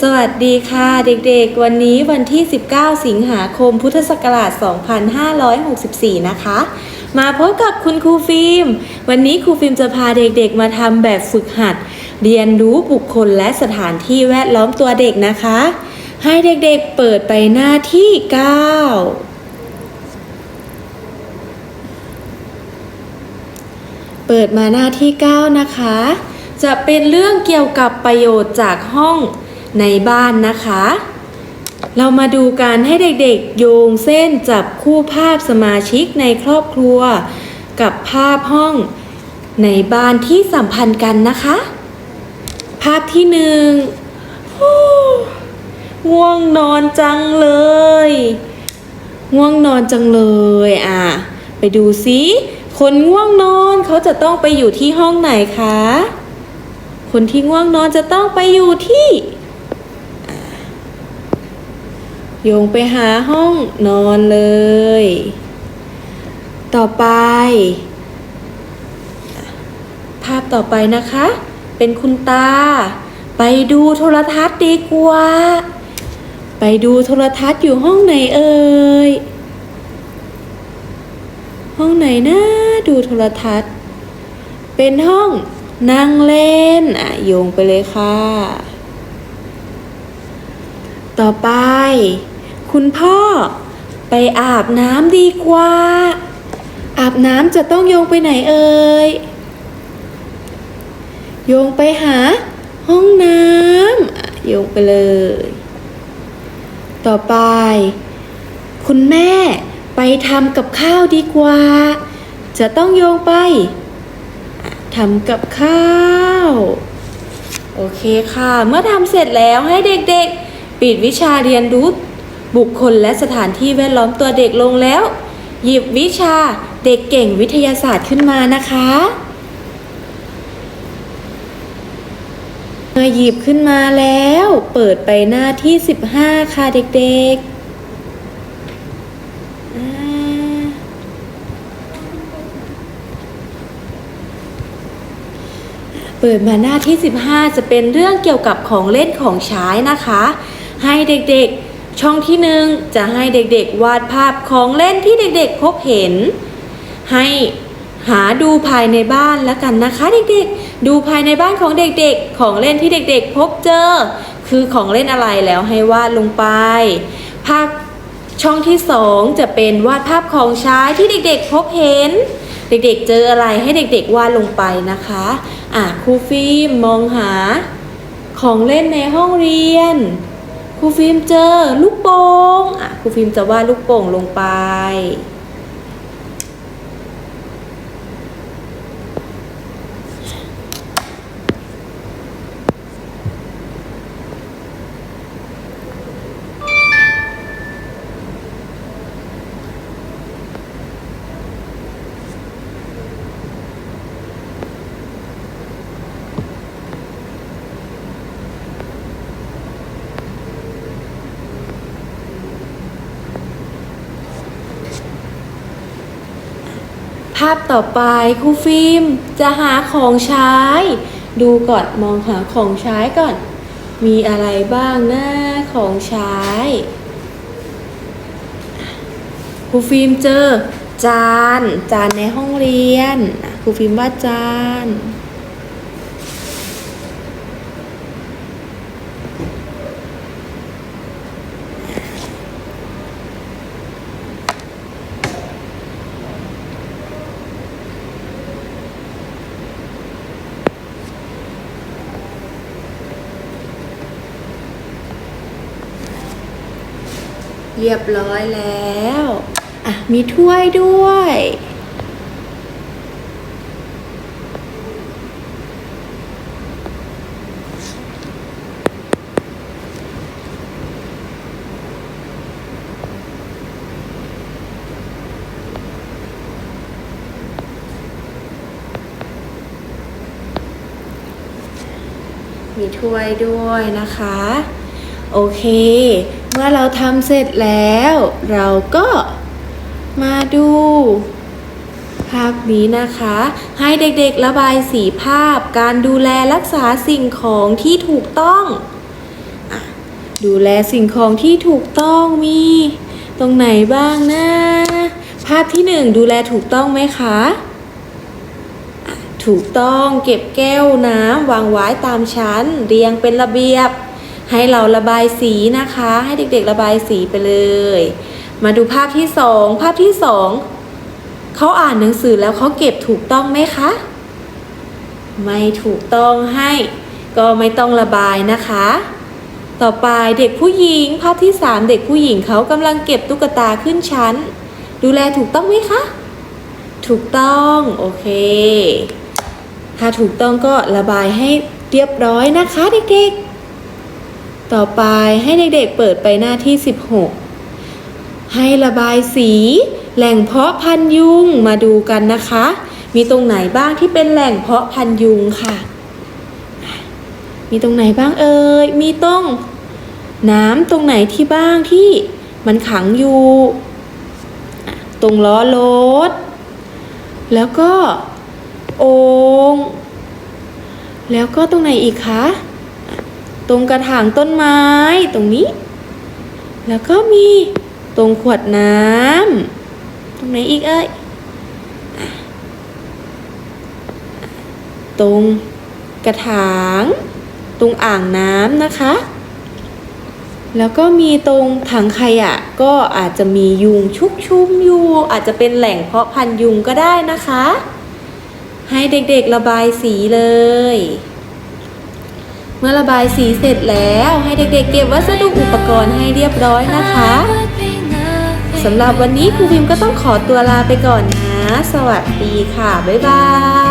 สวัสดีค่ะเด็กๆ วันนี้วันที่ 19 สิงหาคมพุทธศักราช 2564 นะคะ มาพบกับคุณครูฟิล์ม วันนี้ครูฟิล์มจะพาเด็กๆ มาทำแบบฝึกหัด เรียนรู้บุคคลและสถานที่แวดล้อมตัวเด็กนะคะ ให้เด็กๆเปิดไปหน้าที่ 9เปิดมาหน้าที่ 9 นะคะ จะเป็นเรื่องเกี่ยวกับประโยชน์จากห้อง ในบ้านนะคะ เรามาดูการให้เด็กๆ โยงเส้นจับคู่ภาพสมาชิกในครอบครัว กับภาพห้องในบ้านที่สัมพันธ์กันนะคะ ภาพที่หนึ่งฮู้ง่วงนอนจังเลย ง่วงนอนจังเลยอะ ไปดูซิคนง่วงนอนเขาจะต้องไปอยู่ที่ห้องไหนคะ คนที่ง่วงนอนจะต้องไปอยู่ที่อะ โยงไปหาห้องนอนเลย ต่อไป ภาพต่อไปนะคะ เป็นคุณตา ไปดูโทรทัศน์ดีกว่า ไปดูโทรทัศน์อยู่ห้องไหนเอ่ย ห้องไหนนะดูโทรทัศน์ เป็นห้องนั่งเล่นอะโยงไปเลยค่ะ ต่อไป คุณพ่อ ไปอาบน้ำดีกว่า อาบน้ำจะต้องโยงไปไหนเอ่ย โยงไปหา ห้องน้ำโยงไปเลย ต่อไป คุณแม่ไปทำกับข้าวดีกว่า จะต้องโยงไปทำกับข้าว โอเคค่ะ เมื่อทำเสร็จแล้วให้เด็กๆ ปิดวิชาเรียนรู้ บุคคลและสถานที่แวดล้อมตัวเด็กลงแล้ว หยิบวิชาเด็กเก่งวิทยาศาสตร์ขึ้นมานะคะเมื่อหยิบขึ้นมาแล้ว เปิดไปหน้าที่ 15 ค่ะเด็กๆเปิดมาหน้าที่ 15 จะเป็นเรื่องเกี่ยวกับของเล่นของใช้นะคะ ให้เด็กๆ ช่องที่หนึ่งจะให้เด็กๆ วาดภาพของเล่นที่เด็กๆ พบเห็น ให้หาดูภายในบ้านแล้วกันนะคะ เด็กๆ ดูภายในบ้านของเด็กๆ ของเล่นที่เด็กๆ พบเจอ คือของเล่นอะไรแล้วให้วาดลงไป ภาพช่องที่สองจะเป็นวาดภาพของใช้ที่เด็กๆ พบเห็น เด็กๆ เจออะไรให้เด็กๆ วาดลงไปนะคะอะครูฟิล์มมองหา ของเล่นในห้องเรียน รูฟิล์มเจอลูกโป่งอะครูฟิล์มจะวาดลูกโป่งลงไปาพต่อไปครูฟิล์มจะหาของใช้ ดูก่อนมองหาของใช้ก่อน มีอะไรบ้างนะของใช้ครูฟิล์มเจอ จาน จานในห้องเรียนครูฟิล์มว่าจาน เรียบร้อยแล้ว อะ มีถ้วยด้วย มีถ้วยด้วยนะคะ โอเค เมื่อเราทำเสร็จแล้ว เราก็มาดู ภาพนี้นะคะ ให้เด็กๆระบายสีภาพ การดูแลรักษาสิ่งของที่ถูกต้องดูแลสิ่งของที่ถูกต้องมี ตรงไหนบ้างนะ ภาพที่หนึ่งดูแลถูกต้องไหมคะอะถูกต้องเก็บแก้วน้ำวางไว้ตามชั้น เรียงเป็นระเบียบ ให้เราระบายสีนะคะ ให้เด็กๆระบายสีไปเลย มาดูภาพที่สองภาพที่สองเขาอ่านหนังสือแล้วเขาเก็บถูกต้องไหมคะ ไม่ถูกต้องให้ก็ไม่ต้องระบายนะคะ ต่อไปเด็กผู้หญิง ภาพที่สามเด็กผู้หญิงเขากำลังเก็บตุ๊กตาขึ้นชั้น ดูแลถูกต้องไหมคะ ถูกต้อง โอเค ถ้าถูกต้องก็ระบายให้เรียบร้อยนะคะเด็กๆ ต่อไปให้เด็กๆเปิดไปหน้าที่ 16 ให้ระบายสี แหล่งเพาะพันยุงมาดูกันนะคะ มีตรงไหนบ้างที่เป็นแหล่งเพาะพันยุงค่ะ มีตรงไหนบ้างเอ่ยมีตรงน้ำตรงไหนที่บ้างที่มันขังอยู่ ตรงล้อรถ แล้วก็โองแล้วก็ตรงไหนอีกคะ ตรงกระถางต้นไม้ตรงนี้ แล้วก็มีตรงขวดน้ำตรงไหนอีกเอ้ยตรงกระถาง ตรงอ่างน้ำนะคะ แล้วก็มีตรงถังขยะก็อาจจะมียุงชุกชุมอยู่อาจจะเป็นแหล่งเพาะพันธุ์ยุงก็ได้นะคะ ให้เด็กๆระบายสีเลย เมื่อระบายสีเสร็จแล้วให้เด็กๆเก็บวัสดุอุปกรณ์ให้เรียบร้อยนะคะสำหรับวันนี้ครูพิมก็ต้องขอตัวลาไปก่อนนะ สวัสดีค่ะ บ๊ายบาย